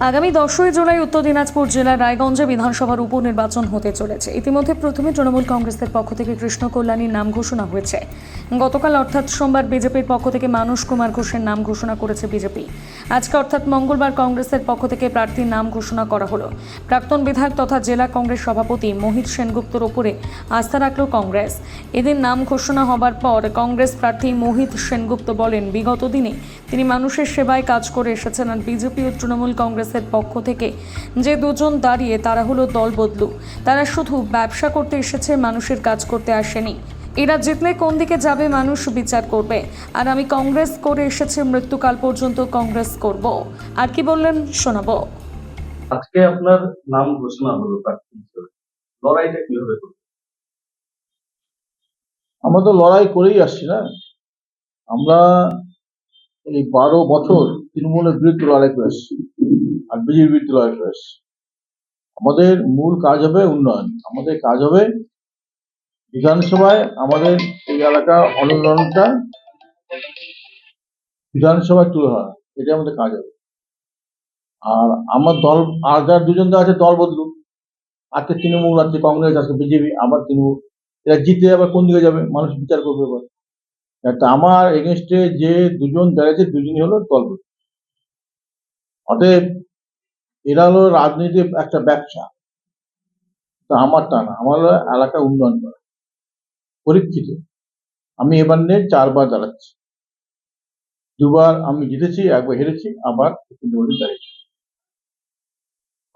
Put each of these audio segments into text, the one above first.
আগামী দশই জুলাই উত্তর দিনাজপুর জেলার রায়গঞ্জে বিধানসভার উপনির্বাচন হতে চলেছে। ইতিমধ্যে প্রথমে তৃণমূল কংগ্রেসের পক্ষ থেকে কৃষ্ণ কল্যাণীর নাম ঘোষণা হয়েছে। গতকাল অর্থাৎ সোমবার বিজেপির পক্ষ থেকে মানস কুমার ঘোষের নাম ঘোষণা করেছে বিজেপি। আজকে অর্থাৎ মঙ্গলবার কংগ্রেসের পক্ষ থেকে প্রার্থীর নাম ঘোষণা করা হলো। প্রাক্তন বিধায়ক তথা জেলা কংগ্রেস সভাপতি মোহিত সেনগুপ্তর ওপরে আস্থা রাখল কংগ্রেস। এদিন নাম ঘোষণা হবার পর কংগ্রেস প্রার্থী মোহিত সেনগুপ্ত বলেন, বিগত দিনে তিনি মানুষের সেবায় কাজ করে এসেছেন আর বিজেপি ও তৃণমূল কংগ্রেসের পক্ষ থেকে। যে দুজন দাঁড়িয়ে তারা হলো দল বদলু তারা শুধু ব্যবসা করতে এসেছে মানুষের কাজ করতে আসেনি। এরা জিতলে কোন দিকে যাবে মানুষ বিচার করবে। আর আমি কংগ্রেস করে এসেছি মৃত্যুকাল পর্যন্ত কংগ্রেস করব। আর কি বললেন শোনাবো। আজকে আপনার নাম ঘোষণা হলো প্রার্থী হিসেবে লড়াইটা কীভাবে আমরা তো লড়াই করেই আসছি না। আমরা এই বারো বছর তৃণমূলের বিরুদ্ধে লড়াই করে আসছি। আর বিজেপির বিরুদ্ধে করে আমাদের মূল কাজ হবে উন্নয়ন। আমাদের কাজ হবে বিধানসভায় আমাদের এই এলাকা অনুন্নয়নটা বিধানসভায় তুলে ধরা। এটা আমাদের কাজ হবে। আর আমার দল, আর যার দুজন আছে, দল বদলু আজকে তৃণমূল, আজকে কংগ্রেস, আজকে বিজেপি, আবার তৃণমূল। এরা জিতে আবার কোন দিকে যাবে? মানুষ বিচার করবে এবার। তা আমার এগেনস্টে যে দুজন দাঁড়িয়েছে, দুজনই হলো দলবদল অতএব এরা হলো রাজনীতি একটা ব্যবসা। তা আমার তা না, আমার হলো এলাকা উন্নয়ন করা, পরীক্ষিত। আমি এবার নিয়ে চারবার দাঁড়াচ্ছি। দুবার আমি জিতেছি, একবার হেরেছি, আবার দাঁড়িয়েছি।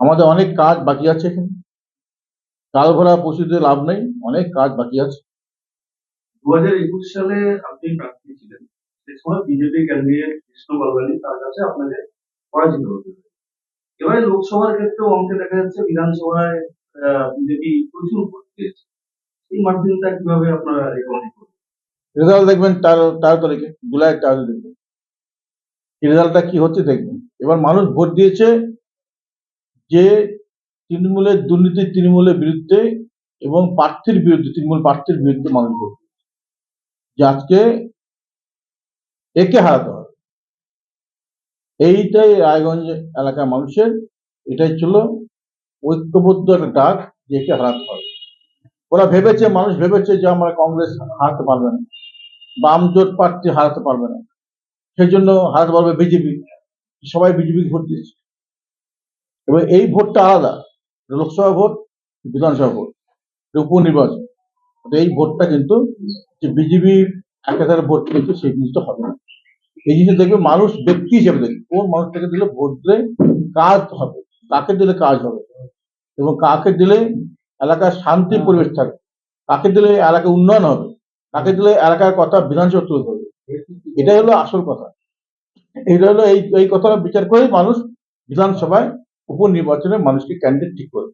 আমাদের অনেক কাজ বাকি আছে এখানে। কাল ভরা পশুতে লাভ নেই, অনেক কাজ বাকি আছে। দু হাজার একুশ সালে আপনি প্রার্থী ছিলেন। সে সময় বিজেপি কৃষ্ণ তার কাছে আপনাকে পরাজিত এবারে লোকসভার ক্ষেত্রেও অঙ্কে দেখা যাচ্ছে বিধানসভায় বিজেপি প্রচুর পেয়েছে। এই মার্জিনটা কীভাবে আপনারা রেকমেন্ড করবেন? রেজাল্ট দেখবেন তেরো তেরো তারিখে জুলাই তেরো দেখবেন রেজাল্টটা কি হচ্ছে দেখবেন। এবার মানুষ ভোট দিয়েছে যে তৃণমূলের দুর্নীতি তৃণমূলের বিরুদ্ধে এবং প্রার্থীর বিরুদ্ধে, তৃণমূল প্রার্থীর বিরুদ্ধে মানুষ ভোট। যে আজকে একে হারাতে হবে। এইটাই রায়গঞ্জ এলাকার মানুষের, এটাই ছিল ঐক্যবদ্ধ একটা ডাক যে একে হারাতে হবে। ওরা ভেবেছে, মানুষ ভেবেছে যে আমরা কংগ্রেস হারাতে পারবে না বাম জোট প্রার্থী হারাতে পারবে না। সেই জন্য হারাতে পারবে বিজেপি। সবাই বিজেপি ভোট দিয়েছে। এবার এই ভোটটা আলাদা। লোকসভা ভোট, বিধানসভা ভোট উপনির্বাচন। এই ভোটটা কিন্তু যে বিজেপির একাধারে ভোট পেয়েছে সেই জিনিসটা হবে না। এই জিনিসটা দেখবে মানুষ ব্যক্তি হিসেবে দেখবে। কোন মানুষটাকে দিলে ভোট দিলে কাজ হবে কাকে দিলে কাজ হবে? এবং কাকে দিলে এলাকার শান্তি পরিবেশ থাকবে? কাকে দিলে এলাকার উন্নয়ন হবে? কাকে দিলে এলাকার কথা বিধানসভা তুলে ধরবে? এটাই হলো আসল কথা। এটা হলো এই এই কথাটা বিচার করেই মানুষ বিধানসভায় উপনির্বাচনে মানুষকে ক্যান্ডিডেট ঠিক করবে